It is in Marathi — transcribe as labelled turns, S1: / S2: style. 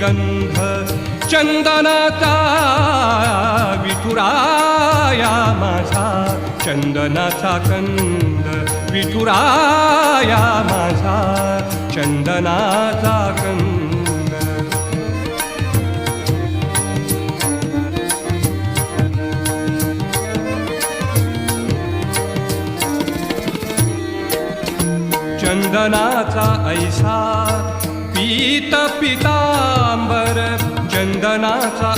S1: गंध चंदनाचा विठुराया माझा. चंदनाचा कंद विठुराया माझा. चंदनाचा कंद. चंदनाचा ऐसा पीत पितांबर चंदनाचा